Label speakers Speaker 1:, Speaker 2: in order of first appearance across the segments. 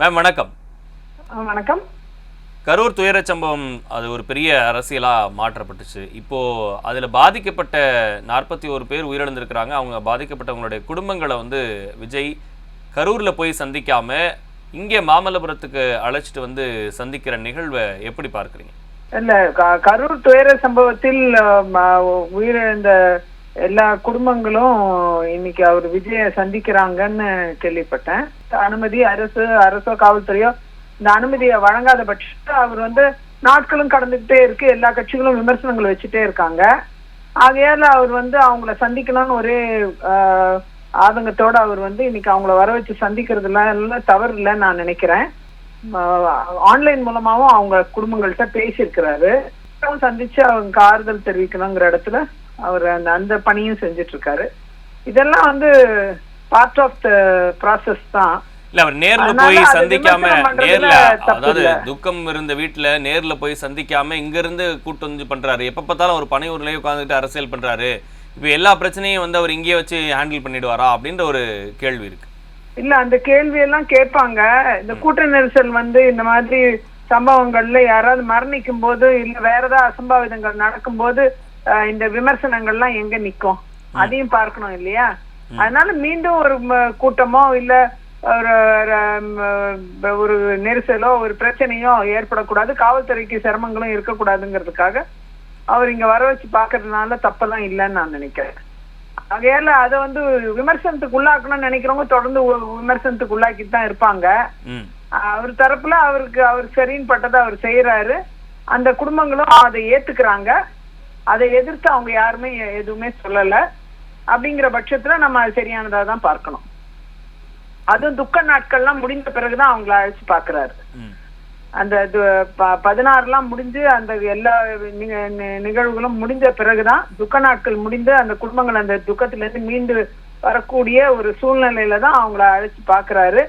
Speaker 1: Ma'am வணக்கம்.
Speaker 2: வணக்கம்.
Speaker 1: கரூர் துயரச் சம்பவம் அது ஒரு பெரிய அரசியலாக மாற்றப்பட்டுச்சு. இப்போ அதில் பாதிக்கப்பட்ட நாற்பத்தி ஒரு பேர் உயிரிழந்திருக்கிறாங்க. அவங்க பாதிக்கப்பட்டவங்களுடைய குடும்பங்களை வந்து விஜய் கரூரில் போய் சந்திக்காம இங்கே மாமல்லபுரத்துக்கு அழைச்சிட்டு வந்து சந்திக்கிற நிகழ்வை எப்படி பார்க்குறீங்க?
Speaker 2: இல்ல கரூர் துயர சம்பவத்தில் உயிரிழந்த எல்லா குடும்பங்களும் இன்னைக்கு அவர் விஜய சந்திக்கிறாங்கன்னு கேள்விப்பட்டேன். அனுமதி அரசு அரசோ காவல்துறையோ இந்த அனுமதியை வழங்காத பட்சத்தில் அவர் வந்து நாட்களும் கடந்துகிட்டே இருக்கு. எல்லா கட்சிகளும் விமர்சனங்கள் வச்சுட்டே இருக்காங்க. ஆகையால அவர் வந்து அவங்கள சந்திக்கணும்னு ஒரே ஆதங்கத்தோட அவர் வந்து இன்னைக்கு அவங்கள வர வச்சு சந்திக்கிறதுல எல்லாம் தவறு இல்லைன்னு நான் நினைக்கிறேன். ஆன்லைன் மூலமாவும் அவங்க குடும்பங்கள்கிட்ட பேசியிருக்கிறாரு. சந்திச்சு அவங்க ஆறுதல் தெரிவிக்கணுங்கிற இடத்துல அவர் அந்த அந்த பணியும் செஞ்சுட்டு இருக்காரு இதெல்லாம் வந்து பார்ட் ஆஃப் த ப்ராசஸ் தான்.
Speaker 1: இல்ல அவர் நேர்ல போய் சந்திக்காம நேர்ல அதாவது. துக்கம் இருந்த வீட்டுல நேர்ல போய் சந்திக்காம இங்க இருந்து கூட்டு வந்து பண்றாரு. எப்ப பார்த்தாலும் ஒரு பனையூர்லயே உட்காந்துட்டு அரசியல் பண்றாரு. இப்ப எல்லா பிரச்சனையும் வந்து அவர் இங்கேயே வச்சு ஹேண்டில் பண்ணிடுவாரா அப்படின்ற ஒரு கேள்வி இருக்கு.
Speaker 2: இல்ல அந்த கேள்வி எல்லாம் கேட்பாங்க. இந்த கூட்ட நெரிசல் வந்து இந்த மாதிரி சம்பவங்கள்ல யாராவது மரணிக்கும் போது இல்ல வேற ஏதாவது அசம்பாவிதங்கள் நடக்கும்போது அஹ், இந்த விமர்சனங்கள்லாம் எங்க நிக்கும்? அதையும் பார்க்கணும் இல்லையா? அதனால மீண்டும் ஒரு கூட்டமோ இல்ல ஒரு ஒரு, நெரிசலோ ஒரு பிரச்சனையோ ஏற்படக்கூடாது. காவல்துறைக்கு சிரமங்களும் இருக்கக்கூடாதுங்கிறதுக்காக அவர் இங்க வர வச்சு பாக்குறதுனால தப்பெல்லாம் இல்லைன்னு நான் நினைக்கிறேன். ஆகையால அதை வந்து விமர்சனத்துக்கு உள்ளாக்கணும்னு நினைக்கிறவங்க தொடர்ந்து விமர்சனத்துக்கு உள்ளாக்கிட்டு தான் இருப்பாங்க. அவர் தரப்புல அவருக்கு அவர் சரின்னு பட்டதை அவர் செய்யறாரு அந்த குடும்பங்களும் அதை ஏத்துக்கிறாங்க. அதை எதிர்த்து அவங்க யாருமே எதுவுமே சொல்லல. அப்படிங்கிற பட்சத்துல நம்ம அது சரியானதா தான் பார்க்கணும். அதுவும் துக்க நாட்கள்லாம் முடிந்த பிறகுதான் அவங்கள அழைச்சு பாக்குறாரு
Speaker 1: ம்.
Speaker 2: அந்த து- ப- பதினாறுலாம் முடிஞ்சு அந்த எல்லா நிகழ்வுகளும் முடிஞ்ச பிறகுதான் துக்க நாட்கள் முடிந்து அந்த குடும்பங்கள் அந்த துக்கத்துல இருந்து மீண்டு வரக்கூடிய ஒரு சூழ்நிலையில தான் அவங்கள அழைச்சு பாக்குறாரு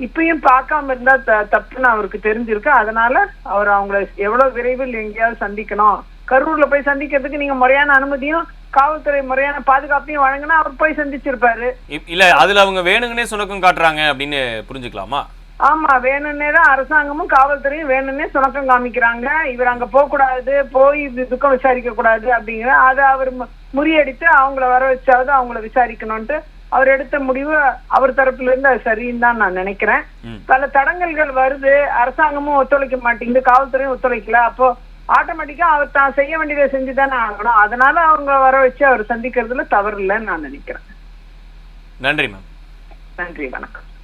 Speaker 2: இப்பயும் பார்க்காம இருந்தா தப்புன்னு அவருக்கு தெரிஞ்சிருக்கு. அதனால அவர் அவங்கள எவ்வளவு விரைவில் எங்கேயாவது சந்திக்கணும். கரூர்ல போய் சந்திக்கிறதுக்கு நீங்க முறையான அனுமதியும் காவல்துறை முறையான பாதுகாப்பையும் வழங்கினா அவர் போய் சந்திச்சிருப்பாரு.
Speaker 1: இல்ல அதுல அவங்க வேணுங்கனே சுணக்கம் காட்டுறாங்க அப்படின்னு புரிஞ்சுக்கலாமா?
Speaker 2: ஆமா வேணும்னே தான் அரசாங்கமும் காவல்துறையும் வேணும்னே சுணக்கம் காமிக்கிறாங்க. இவர் அங்க போக கூடாது போய் துக்கம் விசாரிக்க கூடாது அப்படிங்கிற அதை அவர் முறியடித்து அவங்கள வர வச்சாவது அவங்கள விசாரிக்கணும்ட்டு அவர் எடுத்த முடிவு அவர் தரப்புல இருந்து அது சரின்னு தான் நான் நினைக்கிறேன். பல தடங்கல்கள் வருது அரசாங்கமும் ஒத்துழைக்க மாட்டேங்குது காவல்துறையும் ஒத்துழைக்கல. அப்போ ஆட்டோமேட்டிக்கா அவர் தான் செய்ய வேண்டியதை செஞ்சுதானே ஆகணும். அதனால அவங்க வர வச்சு அவர் சந்திக்கிறதுல தவறு இல்லைன்னு நான் நினைக்கிறேன்.
Speaker 1: நன்றி மேம்.
Speaker 2: நன்றி வணக்கம்.